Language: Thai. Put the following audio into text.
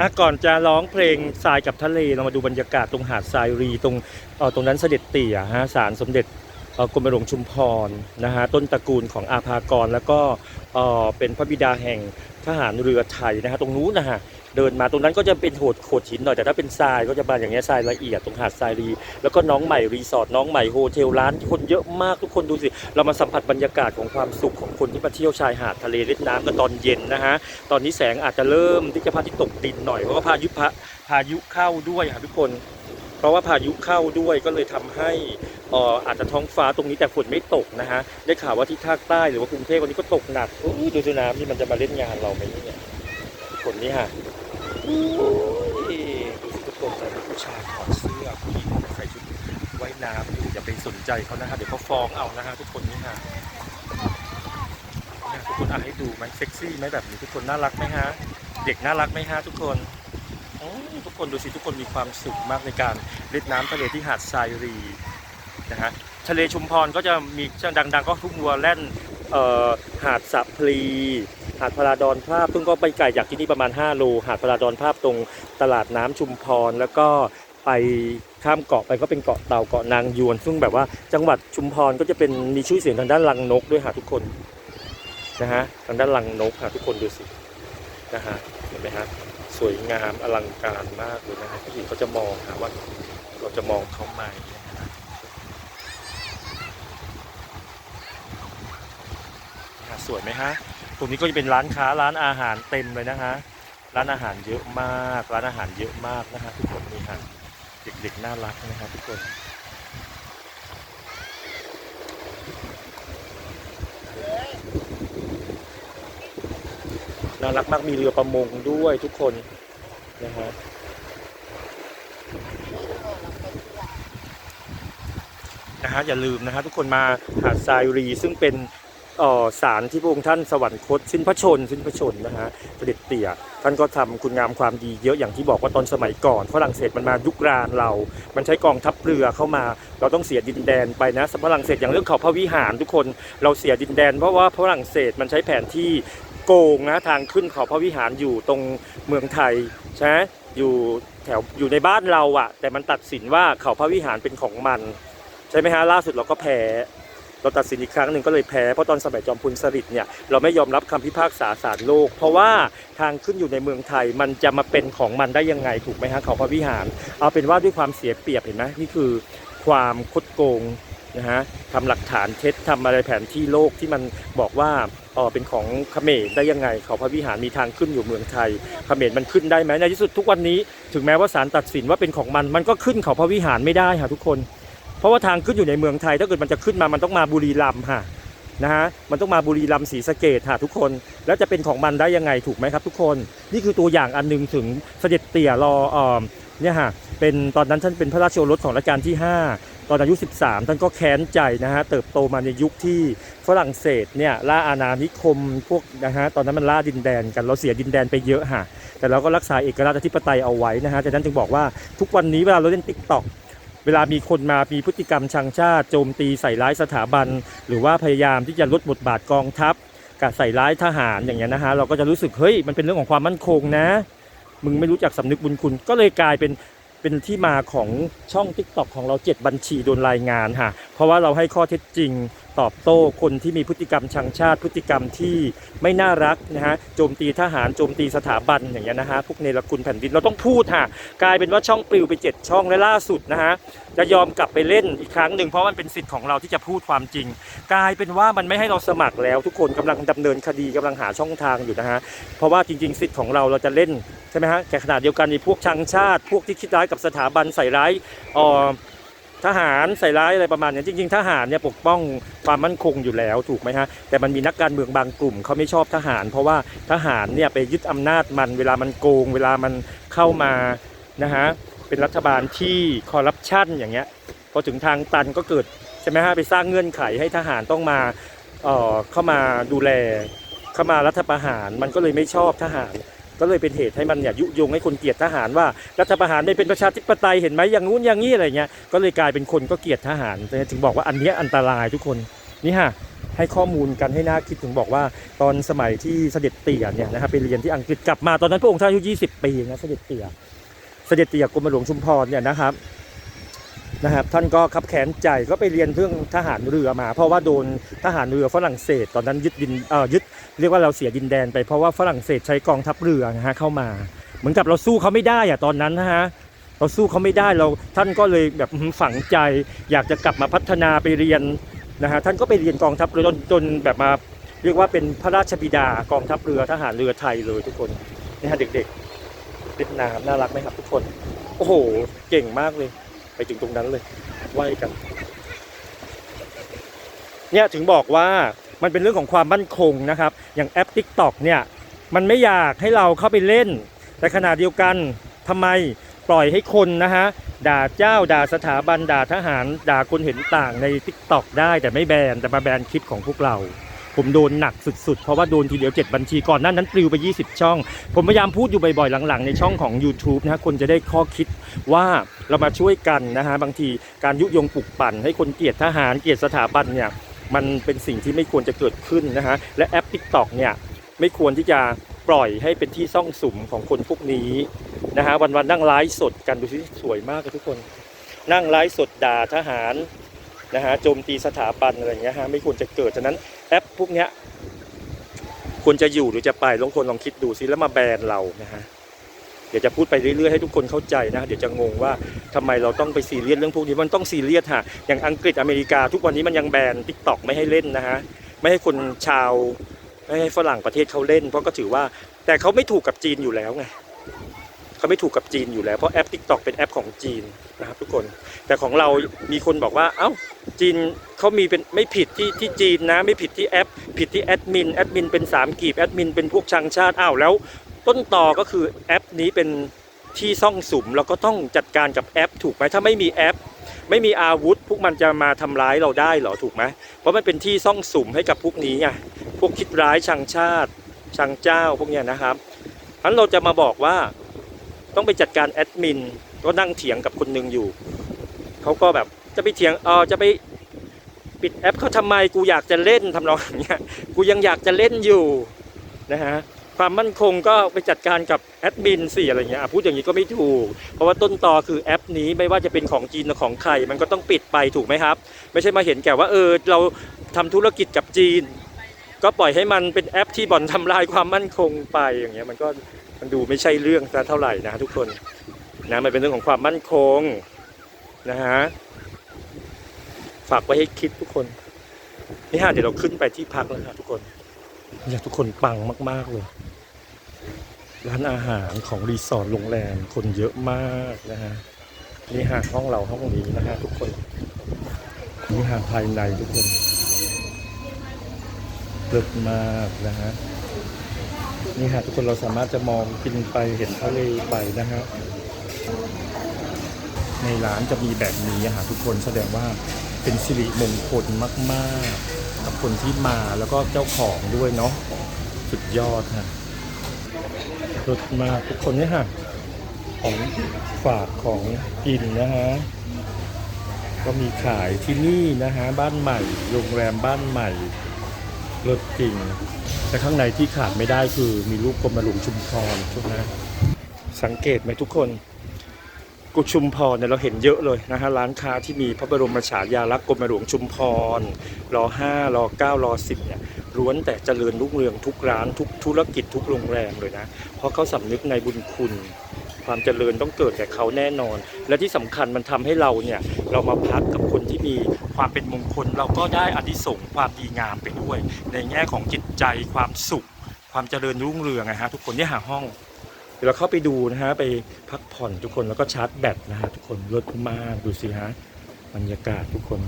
อะก่อนจะร้องเพลงทรายกับทะเลเรามาดูบรรยากาศตรงหาดทรายรีตรงเออตรงนั้นเสด็จเตี่ยฮะศาลสมเด็จเออกรมหลวงชุมพรนะฮะต้นตระกูลของอาภากรแล้วก็เออเป็นพระบิดาแห่งทหารเรือไทยนะฮะตรงนู้นนะฮะ เดินมาตรงนั้นก็จะเป็นโหดโขดหินหน่อยแต่ถ้าเป็นทรายก็จะมาอย่างเงี้ยทรายละเอียดตรงหาดทรายรีแล้วก็น้องใหม่รีสอร์ทน้องใหม่โฮเทลร้านคนเยอะมากทุกคนดูสิ เรามาสัมผัสบรรยากาศของความสุขของคนที่มาเที่ยวชายหาดทะเลเล่นน้ำกันตอนเย็นนะฮะตอนนี้แสงอาจจะเริ่มที่จะพาที่ตกดินหน่อยเพราะว่าพายุพะพายุเข้าด้วยค่ะทุกคน เพราะว่าพายุเข้าด้วยก็เลยทำให้อ่ออาจจะท้องฟ้าตรงนี้แต่ฝนไม่ตกนะฮะได้ข่าวว่าที่ภาคใต้หรือว่ากรุงเทพวันนี้ก็ตกหนักดูสิน้ำที่มันจะมาเล่นงานเราไหมเนี่ยฝนนี่ฮะ ทุกคนตอนนี้ผู้ชายถอดเสื้อผู้หญิงใส่ชุดว่ายน้ำอยู่อย่าไปสนใจเขานะฮะเดี๋ยวเขาฟ้องเอานะฮะทุกคนนี่ฮะทุกคนอะให้ดูไหมเซ็กซี่ไหมแบบนี้ทุกคนน่ารักไหมฮะเด็กน่ารักไหมฮะทุกคนทุกคนดูสิทุกคนมีความสุขมากในการเล่นน้ำทะเลที่หาดทรายรีนะฮะทะเลชุมพรก็จะมีดังๆ ก็ทุกวัวแล่นหาดสะพลี หาดพราดอนภาพซึ่งก็ไปไกลจากที่นี่ประมาณ 5 โล หาดพราดอนภาพตรงตลาดน้ำชุมพร แล้วก็ไปข้ามเกาะไปก็เป็นเกาะเต่าเกาะนางยวน ซึ่งแบบว่าจังหวัดชุมพรก็จะเป็นมีชื่อเสียงทางด้านลังนกด้วยค่ะทุกคนนะฮะทางด้านลังนกค่ะทุกคนดูสินะฮะเห็นไหมฮะสวยงามอลังการมากเลยนะฮะผู้หญิงเขาจะมองหาว่าเราจะมองเขาไหมสวยไหมฮะ ตรงนี้ก็จะเป็นร้านค้าร้านอาหารเต็มเลยนะฮะร้านอาหารเยอะมาก ร้านอาหารเยอะมากนะฮะทุกคนนี่ฮะเด็กๆน่ารักนะฮะทุกคนน่ารักมากมีเรือประมงด้วยทุกคนนะฮะนะฮะอย่าลืมนะฮะทุกคนมาหาดทรายรีซึ่งเป็น เอ่อศาลที่พระองค์ท่านสวรรคตสิ้นพระชนสิ้นพระชนนะฮะเสด็จเตี่ยท่านก็ทำคุณงามความดีเยอะอย่างที่บอกว่าตอนสมัยก่อนฝรั่งเศสมันมายุกรานเรา มันใช้กองทัพเรือเข้ามา เราต้องเสียดินแดนไปนะฝรั่งเศสอย่างเรื่องเขาพระวิหารทุกคน เราเสียดินแดน เพราะว่าฝรั่งเศสมันใช้แผนที่โกงนะทางขึ้นเขาพระวิหารอยู่ตรงเมืองไทยใช่ไหมอยู่แถวอยู่ในบ้านเราอะแต่มันตัดสินว่าเขาพระวิหารเป็นของมัน ใช่ไหมฮะล่าสุดเราก็แพ้ เราตัดสินอีกครั้งหนึ่งก็เลยแพ้ เพราะตอนสมัยจอมพลสฤษดิ์เนี่ยเราไม่ยอมรับคำพิพากษาศาลโลก เพราะว่าทางขึ้นอยู่ในเมืองไทยมันจะมาเป็นของมันได้ยังไงถูกไหมฮะเขาพระวิหาร เอาเป็นว่าด้วยความเสียเปรียบเห็นไหมนี่คือความคดโกงนะฮะทำหลักฐานเท็จทำอะไรแผนที่โลกที่มันบอกว่าอ๋อเป็นของเขมรได้ยังไง เขาพระวิหารมีทางขึ้นอยู่เมืองไทยเขมรมันขึ้นได้ไหมในที่สุดทุกวันนี้ ถึงแม้ว่าศาลตัดสินว่าเป็นของมัน มันก็ขึ้นเขาพระวิหารไม่ได้ค่ะทุกคน ราะว่าทางขึ้นอยู่ในเมืองไทย ถ้าเกิดมันจะขึ้นมามันต้องมาบุรีรัมย์ค่ะนะฮะมันต้องมาบุรีรัมย์ศรีสะเกดค่ะทุกคน แล้วจะเป็นของมันได้ยังไงถูกไหมครับ ทุกคนนี่คือตัวอย่างอันหนึงถึงเสด็จเตี่ยรอเออเนี่ยฮะเป็นตอนนั้นท่านเป็นพระราชโอรสของรัชกาลที่ 5 ตอนอายุ 13 ท่านก็แค้นใจนะฮะเติบโตมาในยุคที่ฝรั่งเศสเนี่ยล่าอาณานิคมพวกนะฮะตอนนั้นมันล่าดินแดนกันเราเสียดินแดนไปเยอะฮะแต่เราก็รักษาเอกราชอธิปไตยเอาไว้นะฮะดังนั้นจึงบอกว่าทุกวันนี้เวลาเราเล่นติ๊กต็อก เวลามีคนมามีพฤติกรรมชังชาติโจมตีใส่ร้ายสถาบัน หรือว่าพยายามที่จะลดบทบาทกองทัพกับใส่ร้ายทหารอย่างเงี้ยนะฮะเราก็จะรู้สึกเฮ้ยมันเป็นเรื่องของความมั่นคงนะ มึงไม่รู้จักสำนึกบุญคุณก็เลยกลายเป็นเป็นที่มาของช่อง t ิ k t o k ของเรา 7 บัญชีโดนรายงานค่ะเพราะว่าเราให้ข้อเท็จจริง ตอบโต้คนที่มีพฤติกรรมชังชาติ พฤติกรรมที่ไม่น่ารักนะฮะโจมตีทหารโจมตีสถาบันอย่างเงี้ยนะฮะพวกเนรคุณแผ่นดินเราต้องพูดค่ะกลายเป็นว่าช่องปลิวไปเจ็ดช่องและล่าสุดนะฮะจะยอมกลับไปเล่นอีกครั้งหนึ่งเพราะมันเป็นสิทธิ์ของเราที่จะพูดความจริง กลายเป็นว่ามันไม่ให้เราสมัครแล้ว ทุกคนกำลังดำเนินคดีกำลังหาช่องทางอยู่นะฮะเพราะว่าจริง ๆ สิทธิ์ของเราเราจะเล่นใช่ไหมฮะแต่ขนาดเดียวกันมีพวกชังชาติ พวกที่คิดร้ายกับสถาบันใส่ร้ายอ่อ ทหารใส่ร้ายอะไรประมาณนี้จริงๆ ทหารเนี่ยปกป้องความมั่นคงอยู่แล้วถูกไหมฮะแต่มันมีนักการเมืองบางกลุ่มเขาไม่ชอบทหาร เพราะว่าทหารเนี่ยไปยึดอำนาจมัน เวลามันโกง เวลามันเข้ามานะฮะเป็นรัฐบาลที่คอร์รัปชันอย่างเงี้ยพอถึงทางตันก็เกิดใช่ไหมฮะไปสร้างเงื่อนไขให้ทหารต้องมาเอ่อเข้ามาดูแลเข้ามารัฐประหารมันก็เลยไม่ชอบทหาร ก็เลยเป็นเหตุให้มันเนี่ยยุยงให้คนเกลียดทหารว่ารัฐประหารไม่เป็นประชาธิปไตยเห็นไหมอย่างงู้นอย่างนี้อะไรเงี้ยก็เลยกลายเป็นคนก็เกลียดทหารถึงบอกว่าอันเนี้ยอันตรายทุกคนนี่ฮะให้ข้อมูลกันให้น่าคิดถึงบอกว่าตอนสมัยที่เสด็จเตี่ยเนี่ยนะครับไปเรียนที่อังกฤษกลับมาตอนนั้นพระองค์ท่านอายุ 20 ปีนะเสด็จเตี่ยเสด็จเตี่ยกรมหลวงชุมพรเนี่ยนะครับ นะครับท่านก็คับแขนใจก็ไปเรียนเรื่องทหารเรือมา เพราะว่าโดนทหารเรือฝรั่งเศส ตอนนั้นยึดดินเอ่อยึดเรียกว่าเราเสียดินแดนไปเพราะว่าฝรั่งเศสใช้กองทัพเรือนะฮะเข้ามา เหมือนกับเราสู้เขาไม่ได้อะตอนนั้นนะฮะเราสู้เขาไม่ได้เราท่านก็เลยแบบฝังใจ อยากจะกลับมาพัฒนาไปเรียนนะฮะท่านก็ไปเรียนกองทัพเรือจนจนแบบมาเรียกว่าเป็นพระราชบิดากองทัพเรือทหารเรือไทยเลยทุกคนนี่ฮะเด็กๆเวียดนามน่ารักไหมครับทุกคน โอ้โห เก่งมากเลย ไปถึงตรงนั้นเลยไหวกัน เนี่ยถึงบอกว่ามันเป็นเรื่องของความมั่นคงนะครับ อย่างแอป TikTok เนี่ยมันไม่อยากให้เราเข้าไปเล่น แต่ขณะเดียวกันทำไมปล่อยให้คนนะฮะด่าเจ้าด่าสถาบันด่าทหาร ด่าคนเห็นต่างใน t ิ k t o k ได้แต่ไม่แบนแต่มาแบนคลิปของพวกเรา ผมโดนหนักสุดๆ เพราะว่าโดนทีเดียว 7 บัญชีก่อนหนั้นนั้นปลิวไป 20 ช่อง ผมพยายามพูดอยู่บ่อยๆ หลังๆ ในช่องของ YouTube นะฮะคนจะได้ข้อคิดว่าเรามาช่วยกันนะฮะบางทีการยุยงปลุกปั่น ให้คนเกลียดทหารเกลียดสถาบันเนี่ยมันเป็นสิ่งที่ไม่ควรจะเกิดขึ้นนะฮะและแอป TikTok เนี่ยไม่ควรที่จะปล่อยให้เป็นที่ซ่องสุมของคนพวกนี้นะฮะวันๆนั่งไลฟ์สดกันดูสิสวยมากเลยทุกคน นั่งไลฟ์สดด่าทหารนะฮะโจมตีสถาบันอะไรเงี้ยฮะไม่ควรจะเกิดฉะนั้น อปพวกเนี้ยควรจะอยู่หรือจะไปลองคนลองคิดดูซิแล้วมาแบนเรานะฮะเดี๋ยวจะพูดไปเรื่อยๆให้ทุกคนเข้าใจนะ เดี๋ยวจะงงว่าทำไมเราต้องไปซีเรียสเรื่องพวกนี้มันต้องซีเรียสฮะอย่างอังกฤษอเมริกา ทุกวันนี้มันยังแบนทิกตอกไม่ให้เล่นนะฮะไม่ให้คนชาวไม่ให้ฝรั่งประเทศเขาเล่น เพราะก็ถือว่าแต่เขาไม่ถูกกับจีนอยู่แล้วไง เขาไม่ถูกกับจีนอยู่แล้วเพราะแอป TikTok เป็นแอปของจีนนะครับทุกคน แต่ของเรามีคนบอกว่า เอ้าจีนเขามีเป็นไม่ผิดที่ที่จีนนะไม่ผิดที่แอป ผิดที่แอดมินแอดมินเป็นสามกีบแอดมินเป็นพวกชังชาติอ้าวแล้ว ต้นต่อก็คือแอปนี้เป็นที่ซ่องสุมเราก็ต้องจัดการกับแอป ถูกไหมถ้าไม่มีแอป ไม่มีอาวุธ พวกมันจะมาทำร้ายเราได้เหรอถูกไหมเพราะมันเป็นที่ซ่องสุมให้กับพวกนี้ไงพวกคิดร้ายชังชาติชังเจ้าพวกเนี้ยนะครับฉะนั้นเราจะมาบอกว่า ต้องไปจัดการแอดมินก็นั่งเถียงกับคนหนึ่งอยู่เขาก็แบบจะไปเถียงเออจะไปปิดแอปเขาทำไมกูอยากจะเล่นทำนองอย่างเงี้ยกูยังอยากจะเล่นอยู่นะฮะความมั่นคงก็ไปจัดการกับแอดมินสิอะไรเงี้ยพูดอย่างนี้ก็ไม่ถูก เพราะว่าต้นตอคือแอปนี้ไม่ว่าจะเป็นของจีนหรือของใครมันก็ต้องปิดไปถูกไหมครับ ไม่ใช่มาเห็นแก่ว่าเออเราทำธุรกิจกับจีน ก็ปล่อยให้มันเป็นแอปที่บ่อนทำลายความมั่นคงไปอย่างเงี้ยมันก็มันดูไม่ใช่เรื่องซะเท่าไหร่นะทุกคนนะมันเป็นเรื่องของความมั่นคงนะฮะฝากไว้ให้คิดทุกคนนี่ฮะเดี๋ยวเราขึ้นไปที่พักแล้วนะทุกคนอยากทุกคนปังมาก ๆเลย ร้านอาหารของรีสอร์ทโรงแรมคนเยอะมากนะฮะนี่ฮะห้องเราห้องนี้นะฮะทุกคนนี่ฮะภายในทุกคน ลิศมากนะฮะนี่ฮะทุกคนเราสามารถจะมองกินไปเห็นทะเลไปนะฮะในร้านจะมีแบบนี้อะค่ะทุกคนแสดงว่าเป็นสิริมงคลมากๆ กับคนที่มาแล้วก็เจ้าของด้วยเนาะสุดยอดค่ะรสมากทุกคนเนี่ยค่ะของฝากของกินนะฮะก็มีขายที่นี่นะฮะบ้านใหม่โรงแรมบ้านใหม่ รถจริง แต่ข้างในที่ขาดไม่ได้คือมีรูปกรมหลวงชุมพรช่วงนะสังเกตไหมทุกคนกุชุมพรเนี่ยเราเห็นเยอะเลยนะฮะร้านค้าที่มีพระบรมฉายาลักษณ์กรมหลวงชุมพรรอห้ารอเก้ารอสิบเนี่ยล้วนแต่เจริญรุ่งเรืองทุกร้านทุกธุรกิจทุกโรงแรมเลยนะ เพราะเขาสำนึกในบุญคุณ ความเจริญต้องเกิดแก่เขาแน่นอน และที่สำคัญมันทำให้เราเนี่ยเรามาพักกับ ที่มีความเป็นมงคล เราก็ได้อธิสงความดีงามไปด้วย ในแง่ของจิตใจความสุข ความเจริญรุ่งเรืองนะฮะทุกคนเนี่ยหาห้องเดี๋ยวเราเข้าไปดูนะฮะไปพักผ่อนทุกคนแล้วก็ชาร์จแบตนะฮะทุกคนรถมากดูสิฮะบรรยากาศทุกคน